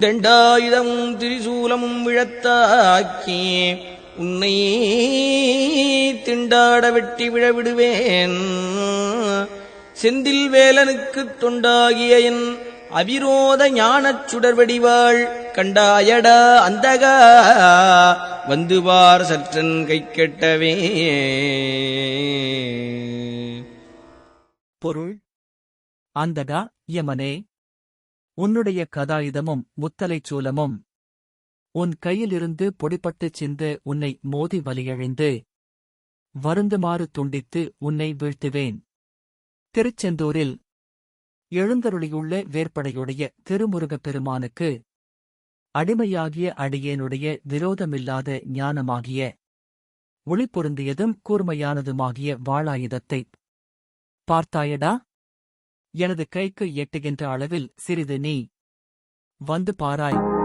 தண்டாயுதமும் திரிசூலமும் விழத்தாக்கி உன்னை திண்டாட வெட்டி விழவிடுவேன். செந்தில் வேலனுக்குத் தொண்டாகிய என் அவிரோத ஞானச் சுடர்வடிவாள் கண்டாயடா அந்தகா. வந்துவார் சற்றன் கை கெட்டவே பொருள் அந்தகா யமனே. உன்னுடைய கதாயுதமும் முத்தலைச் சூலமும். உன் கையிலிருந்து பொடிபட்டுச் சிந்து உன்னை மோதி வலியழிந்து வருந்துமாறு துண்டித்து உன்னை வீழ்த்துவேன். திருச்செந்தூரில் எழுந்தருளியுள்ள வேற்படையுடைய திருமுருகப் பெருமானுக்கு அடிமையாகிய அடியேனுடைய விரோதமில்லாத ஞானமாகிய ஒளி பொருந்தியதும் கூர்மையானதுமாகிய வாளாயுதத்தைப் பார்த்தாயடா? எனது கைக்கு எட்டுகின்ற அளவில் சிறிது நீ வந்து பாராய்.